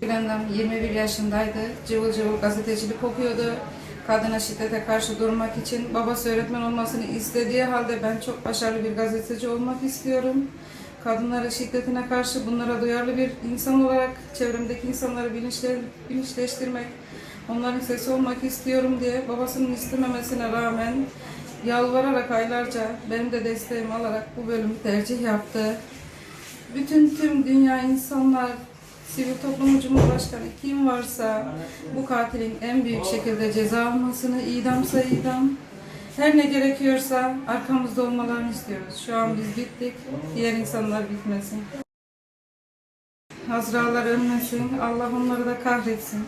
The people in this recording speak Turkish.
Gülendam 21 yaşındaydı. Cıvıl cıvıl gazetecilik okuyordu. Kadına şiddete karşı durmak için babası öğretmen olmasını istediği halde ben çok başarılı bir gazeteci olmak istiyorum. Kadınlara şiddetine karşı bunlara duyarlı bir insan olarak çevremdeki insanları bilinçle, bilinçleştirmek, onların sesi olmak istiyorum diye babasının istememesine rağmen yalvararak aylarca benim de desteğimi alarak bu bölümü tercih yaptı. Bütün tüm dünya insanlar, sivil toplum cumhurbaşkanı kim varsa bu katilin en büyük şekilde ceza almasını, idamsa idam, her ne gerekiyorsa arkamızda olmalarını istiyoruz. Şu an biz bittik, diğer insanlar bitmesin. Hazralar ölmesin, Allah onları da kahretsin.